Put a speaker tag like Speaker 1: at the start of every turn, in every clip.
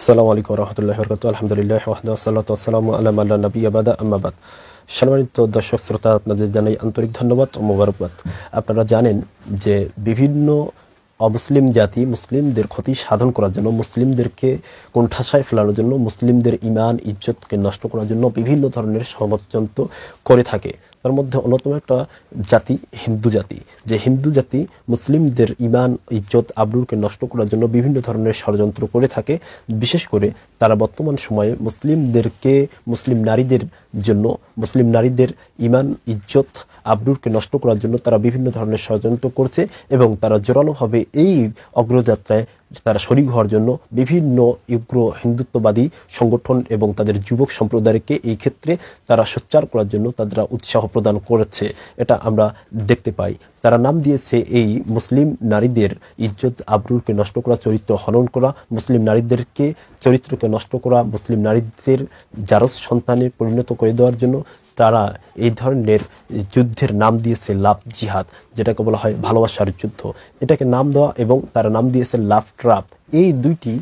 Speaker 1: আসসালামু আলাইকুম রহমতুল্লাহ বরকাত আলহামদুলিল্লাহ ওয়াহদাসাল্লাম আলাম আল্লাহ নবী আবাদা আম্মাবাদ সম্মানিত দর্শক, শ্রোতা, আপনাদের জানাই আন্তরিক ধন্যবাদ ও মোবারকবাদ। আপনারা জানেন যে বিভিন্ন অমুসলিম জাতি মুসলিমদের ক্ষতি সাধন করার জন্য, মুসলিমদেরকে কোণঠাসায় ফেলানোর জন্য, মুসলিমদের ইমান ইজ্জতকে নষ্ট করার জন্য বিভিন্ন ধরনের ষড়যন্ত্র করে থাকে। তার মধ্যে অন্যতম একটা জাতি হিন্দু জাতি। যে হিন্দু জাতি মুসলিমদের ইমান ইজ্জত আবরুরকে নষ্ট করার জন্য বিভিন্ন ধরনের ষড়যন্ত্র করে থাকে। বিশেষ করে তারা বর্তমান সময়ে মুসলিমদেরকে, মুসলিম নারীদের জন্য, মুসলিম নারীদের ইমান ইজ্জত আবরুরকে নষ্ট করার জন্য তারা বিভিন্ন ধরনের ষড়যন্ত্র করছে এবং তারা জোরালোভাবে এই অগ্রযাত্রায় তারা শরিক হওয়ার জন্য বিভিন্ন উগ্র হিন্দুত্ববাদী সংগঠন এবং তাদের যুবক সম্প্রদায়কে এই ক্ষেত্রে তারা সোচ্চার করার জন্য তারা উৎসাহ প্রদান করেছে। এটা আমরা দেখতে পাই। তারা নাম দিয়েছে এই মুসলিম নারীদের ইজ্জত, আবরুরকে নষ্ট করা, চরিত্র হনন করা, মুসলিম নারীদেরকে চরিত্রকে নষ্ট করা, মুসলিম নারীদের জারস সন্তানে পরিণত করে দেওয়ার জন্য তারা এই ধরনের যুদ্ধের নাম দিয়েছে লাভ জিহাদ, যেটাকে বলা হয় ভালোবাসার যুদ্ধ। এটাকে নাম দেওয়া এবং তারা নাম দিয়েছে লাভ ট্রাপ। এই দুইটি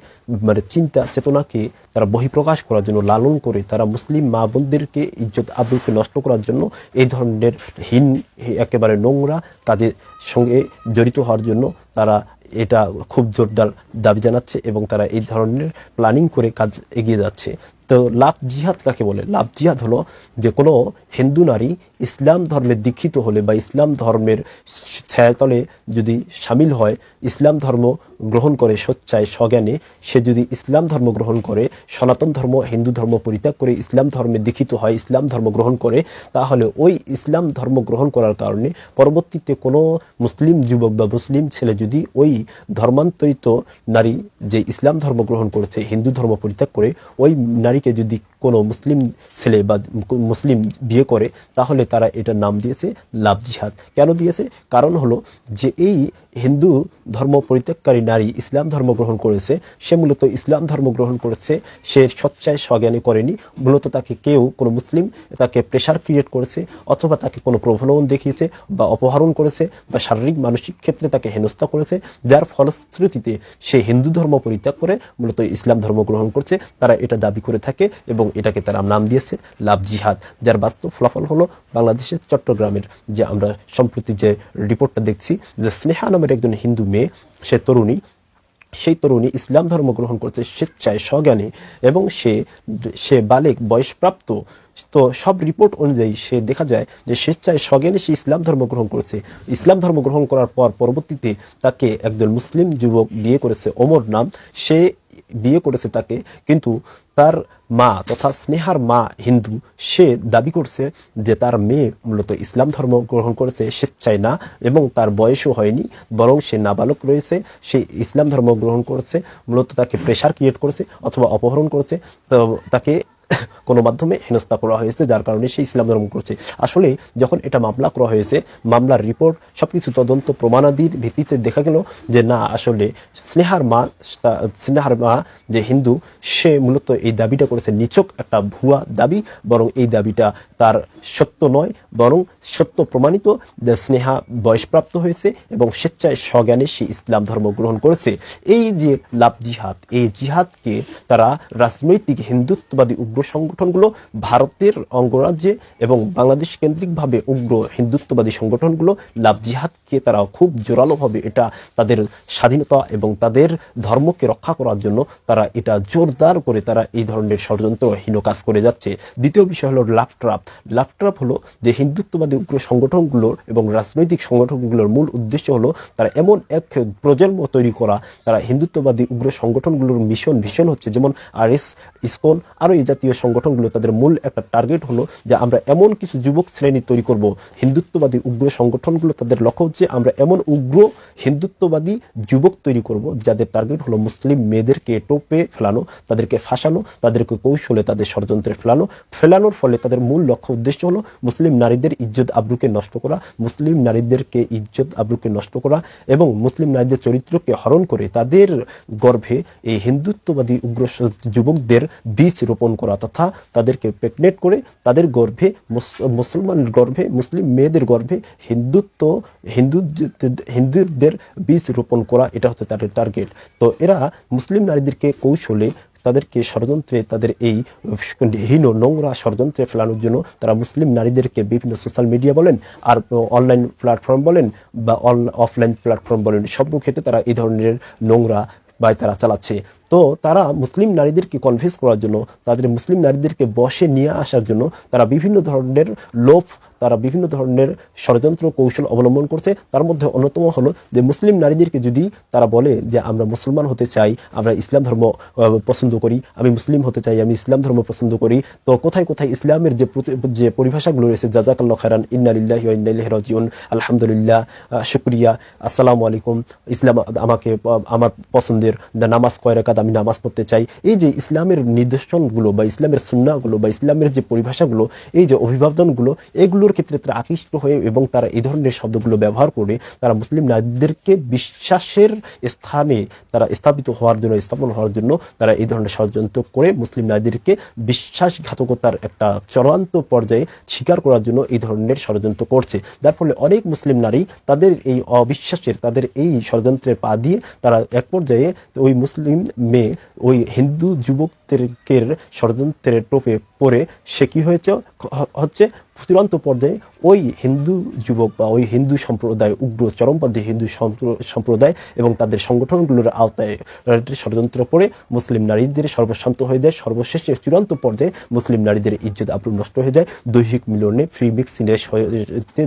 Speaker 1: মানে চিন্তা চেতনাকে তারা বহিঃপ্রকাশ করার জন্য, লালন করে তারা মুসলিম মা বোনদেরকে ইজ্জত আবরুকে নষ্ট করার জন্য এই ধরনের হীন, একেবারে নোংরা কাজের সঙ্গে জড়িত হওয়ার জন্য তারা এটা খুব জোরদার দাবি জানাচ্ছে এবং তারা এই ধরনের প্ল্যানিং করে কাজ এগিয়ে যাচ্ছে। তো লাভ জিহাদ কাকে বলে? লাভ জিহাদ হলো যে কোনো হিন্দু নারী ইসলাম ধর্মে দীক্ষিত হলে বা ইসলাম ধর্মের ছায়াতলে যদি সামিল হয়, ইসলাম ধর্ম গ্রহণ করে সোচ্চায়, স্বজ্ঞানে, সে যদি ইসলাম ধর্ম গ্রহণ করে, সনাতন ধর্ম, হিন্দু ধর্ম পরিত্যাগ করে, ইসলাম ধর্মে দীক্ষিত হয়, ইসলাম ধর্ম গ্রহণ করে, তাহলে ওই ইসলাম ধর্ম গ্রহণ করার কারণে পরবর্তীতে কোনো মুসলিম যুবক বা মুসলিম ছেলে যদি ওই ধর্মান্তরিত নারী যে ইসলাম ধর্ম গ্রহণ করেছে, হিন্দু ধর্ম পরিত্যাগ করে, ওই নারীকে যদি কোনো মুসলিম ছেলে বা মুসলিম বিয়ে করে, তাহলে তারা এটার নাম দিয়েছে লাভ জিহাদ। কেন দিয়েছে? কারণ হলো যে এই হিন্দু ধর্ম পরিত্যাগকারী নারী ইসলাম ধর্ম গ্রহণ করেছে, সে মূলত ইসলাম ধর্ম গ্রহণ করেছে, সে সচ্চায় স্বজ্ঞানে করেনি, মূলত তাকে কেউ কোনো মুসলিম তাকে প্রেশার ক্রিয়েট করেছে, অথবা তাকে কোনো প্রভলন দেখিয়েছে বা অপহরণ করেছে বা শারীরিক মানসিক ক্ষেত্রে তাকে হেনস্থা করেছে, যার ফলশ্রুতিতে সে হিন্দু ধর্ম পরিত্যাগ করে মূলত ইসলাম ধর্ম গ্রহণ করছে, তারা এটা দাবি করে থাকে এবং এটাকে তারা নাম দিয়েছে লাভ জিহাদ, যার বাস্তব ফলাফল হলো বাংলাদেশের চট্টগ্রামের যে আমরা সম্প্রতি যে রিপোর্টটা দেখছি যে স্নেহা নামের একজন হিন্দু মেয়ে, সে তরুণী, সেই তরুণী ইসলাম ধর্ম গ্রহণ করছে স্বেচ্ছায়, স্বজ্ঞানে এবং সে সে বালেক, বয়সপ্রাপ্ত। তো সব রিপোর্ট অনুযায়ী সে দেখা যায় যে স্বেচ্ছায়, স্বজ্ঞানে সে ইসলাম ধর্ম গ্রহণ করেছে। ইসলাম ধর্ম গ্রহণ করার পর পরবর্তীতে তাকে একজন মুসলিম যুবক বিয়ে করেছে। ওমর নাম সে বিয়ে করেছে তাকে, কিন্তু তার মা তথা স্নেহার মা হিন্দু, সে দাবি করছে যে তার মেয়ে মূলত ইসলাম ধর্ম গ্রহণ করেছে, স্বেচ্ছায় না এবং তার বয়সও হয়নি, বরং সে নাবালক রয়েছে, সে ইসলাম ধর্ম গ্রহণ করেছে, মূলত তাকে প্রেশার ক্রিয়েট করেছে অথবা অপহরণ করেছে। তো তাকে কোনো মাধ্যমে হেনস্থা করা হয়েছে, যার কারণে সে ইসলাম ধর্ম করছে। আসলে যখন এটা মামলা করা হয়েছে, মামলার রিপোর্ট, সবকিছু তদন্ত প্রমাণাদির ভিত্তিতে দেখা গেল যে না, আসলে স্নেহার মা স্নেহার মা যে হিন্দু, সে মূলত এই দাবিটা করেছে নিচক একটা ভুয়া দাবি, বরং এই দাবিটা তার সত্য নয়, বরং সত্য প্রমাণিত যে স্নেহা বয়সপ্রাপ্ত হয়েছে এবং স্বেচ্ছায় স্বজ্ঞানে সে ইসলাম ধর্ম গ্রহণ করেছে। এই যে লাভ জিহাদ, এই জিহাদকে তারা রাজনৈতিক হিন্দুত্ববাদী উগ্র সংগঠনগুলো ভারতের অঙ্গরাজ্যে এবং বাংলাদেশ কেন্দ্রিকভাবে উগ্র হিন্দুত্ববাদী সংগঠনগুলো লাভ জিহাদকে তারা খুব জোরালোভাবে এটা তাদের স্বাধীনতা এবং তাদের ধর্মকে রক্ষা করার জন্য তারা এটা জোরদার করে তারা এই ধরনের ষড়যন্ত্রহীন কাজ করে যাচ্ছে। দ্বিতীয় বিষয় হলো লাফট্রাপ। লাফট্রাপ হলো যে হিন্দুত্ববাদী উগ্র সংগঠনগুলোর এবং রাজনৈতিক সংগঠনগুলোর মূল উদ্দেশ্য হলো তারা এমন এক প্রজন্ম তৈরি করা। তারা হিন্দুত্ববাদী উগ্র সংগঠনগুলোর মিশন ভীষণ হচ্ছে যেমন আর এস ইসকন, আরও এই জাতীয় সংগঠনগুলো তাদের মূল একটা টার্গেট হলো যে আমরা এমন কিছু যুবক শ্রেণি তৈরি করব, হিন্দুত্ববাদী উগ্র সংগঠনগুলো তাদের লক্ষ্য হচ্ছে আমরা এমন উগ্র হিন্দুত্ববাদী যুবক তৈরি করব যাদের টার্গেট হলো মুসলিম মেয়েদেরকে টোপে ফেলানো, তাদেরকে ফাঁসানো, তাদেরকে কৌশলে তাদের ষড়যন্ত্রে ফেলানো। ফেলানোর ফলে তাদের মূল লক্ষ্য উদ্দেশ্য হলো মুসলিম নারীদের ইজ্জত আব্রুকে নষ্ট করা, মুসলিম নারীদেরকে ইজ্জত আব্রুকে নষ্ট করা এবং মুসলিম নারীদের চরিত্রকে হরণ করে তাদের গর্ভে এই হিন্দুত্ববাদী উগ্র যুবকদের বীজ রোপণ করা। তথা তাদেরকে প্রেগনেট করে তাদের গর্ভে মুসলমানের গর্ভে, মুসলিম মেয়েদের গর্ভে হিন্দুত্ব, হিন্দু হিন্দুদের বীজ রোপণ করা, এটা হচ্ছে তাদের টার্গেট। তো এরা মুসলিম নারীদেরকে কৌশলে তাদেরকে ষড়যন্ত্রে তাদের এই হীন নোংরা ষড়যন্ত্রে ফেলানোর জন্য তারা মুসলিম নারীদেরকে বিভিন্ন সোশ্যাল মিডিয়া বলেন আর অনলাইন প্ল্যাটফর্ম বলেন বা অফলাইন প্ল্যাটফর্ম বলেন, সব ক্ষেত্রে তারা এই ধরনের নোংরা বাই তারা চালাচ্ছে। তো তারা মুসলিম নারীদেরকে কনভিন্স করার জন্য, তাদের মুসলিম নারীদেরকে বসে নিয়ে আসার জন্য তারা বিভিন্ন ধরনের লোভ, তারা বিভিন্ন ধরনের ষড়যন্ত্র কৌশল অবলম্বন করছে। তার মধ্যে অন্যতম হলো যে মুসলিম নারীদেরকে যদি তারা বলে যে আমরা মুসলমান হতে চাই, আমরা ইসলাম ধর্ম পছন্দ করি, আমি মুসলিম হতে চাই, আমি ইসলাম ধর্ম পছন্দ করি, তো কোথায় কোথায় ইসলামের যে যে পরিভাষাগুলো রয়েছে, জাজাকাল্লাহ খারান ইন্নালিল্লাহি ওয়া ইন্না ইলাইহি রাজিউন, আলহামদুলিল্লাহ শুকরিয়া, আসসালামু আলাইকুম, ইসলাম আমাকে আমার পছন্দের নামাজ কয় রাকাত আমি নামাজ পড়তে চাই। এই যে ইসলামের নির্দেশনগুলো বা ইসলামের সুন্নাহগুলো বা ইসলামের যে পরিভাষাগুলো, এই যে অভিবাদনগুলো, এগুলোর ক্ষেত্রে তারা আকৃষ্ট হয়ে এবং তারা এই ধরনের শব্দগুলো ব্যবহার করে তারা মুসলিম নারীদেরকে বিশ্বাসের স্থানে তারা স্থাপিত হওয়ার জন্য, স্থাপন হওয়ার জন্য তারা এই ধরনের ষড়যন্ত্র করে মুসলিম নারীদেরকে বিশ্বাসঘাতকতার একটা চূড়ান্ত পর্যায়ে স্বীকার করার জন্য এই ধরনের ষড়যন্ত্র করছে। যার ফলে অনেক মুসলিম নারী তাদের এই অবিশ্বাসের, তাদের এই ষড়যন্ত্রের পা দিয়ে তারা এক পর্যায়ে ওই মুসলিম মেয়ে ওই হিন্দু যুবকদেরকে ষড়যন্ত্রের টোপে পড়ে সে কি হয়েছে? হচ্ছে চূড়ান্ত পর্যায়ে ওই হিন্দু যুবক বা ওই হিন্দু সম্প্রদায়, উগ্র চরমপন্থী হিন্দু সম্প্রদায় এবং তাদের সংগঠনগুলোর আওতায় ষড়যন্ত্র পড়ে মুসলিম নারীদের সর্বশান্ত হয়ে যায়। সর্বশেষে চূড়ান্ত পর্যায়ে মুসলিম নারীদের ইজ্জত আবরু নষ্ট হয়ে যায়। দৈহিক মিলনে ফ্রি মিক্স হয়ে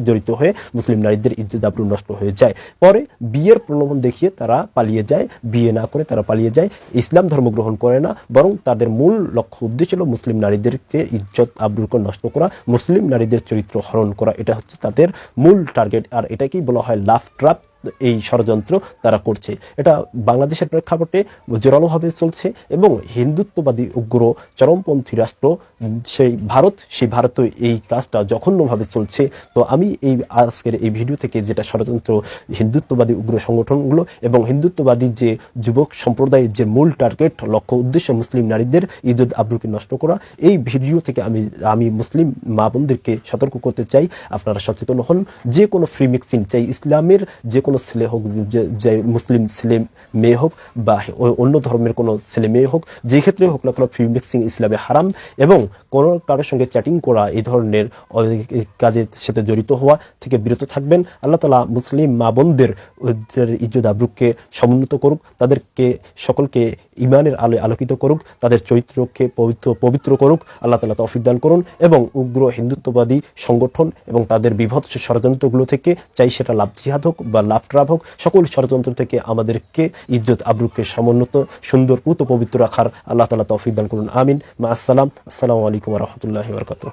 Speaker 1: জড়িত হয়ে মুসলিম নারীদের ইজ্জত আবরু নষ্ট হয়ে যায়। পরে বিয়ের প্রলোভন দেখিয়ে তারা পালিয়ে যায়। বিয়ে না করে তারা পালিয়ে যায়। ইসলাম ধর্ম গ্রহণ করে না, বরং তাদের মূল লক্ষ্য, উদ্দেশ্য ছিল মুসলিম নারীদেরকে ইজ্জত আবরুকে নষ্ট করা, মুসলিম নারীদের চরিত্র হরণ করা, এটা হচ্ছে তাদের মূল টার্গেট আর এটাকেই বলা হয় লাভ ট্রাপ এই ষড়যন্ত্র তারা করছে। এটা বাংলাদেশের প্রেক্ষাপটে জোরালোভাবে চলছে এবং হিন্দুত্ববাদী উগ্র চরমপন্থী রাষ্ট্র, সেই ভারত, সেই ভারতে এই কাজটা জঘন্যভাবে চলছে। তো আমি এই আজকের এই ভিডিও থেকে যেটা ষড়যন্ত্র, হিন্দুত্ববাদী উগ্র সংগঠনগুলো এবং হিন্দুত্ববাদী যে যুবক সম্প্রদায়ের যে মূল টার্গেট, লক্ষ্য উদ্দেশ্য মুসলিম নারীদের ঈদুদ আবরুকে নষ্ট করা, এই ভিডিও থেকে আমি আমি মুসলিম মা বোনদেরকে সতর্ক করতে চাই। আপনারা সচেতন হন। যে কোনো ফ্রি মিক্সিং চাই। ইসলামের যে কোনো ছেলে হোক, যে মুসলিম ছেলে মেয়ে হোক বা অন্য ধর্মের কোনো ছেলে মেয়ে হোক, যে ক্ষেত্রে হোক না কোনো ফ্রি মিক্সিং ইসলামে হারাম এবং কোনো কারোর সঙ্গে চ্যাটিং করা, এই ধরনের কাজের সাথে জড়িত হওয়া থেকে বিরত থাকবেন। আল্লাহ তালা মুসলিম মা বোনদের ইজ্জত আবরুককে সমুন্নত করুক, তাদেরকে সকলকে ইমানের আলোয় আলোকিত করুক, তাদের চরিত্রকে পবিত্র পবিত্র করুক। আল্লাহ তালা তৌফিক দান করুন এবং উগ্র হিন্দুত্ববাদী সংগঠন এবং তাদের বিভৎস ষড়যন্ত্রগুলো থেকে চাই সেটা লাভ জিহাদ হোক বা লাভ ট্রাভ হোক, সকল ষড়যন্ত্র থেকে আমাদেরকে ইজ্জত আবরুককে সমুন্নত, সুন্দর পুত পবিত্র রাখার আল্লাহ তালা তৌফিক করুন। আমিন। মা আসসালাম। আসসালামু আলাইকুম রহমতুল্লাহ বরকত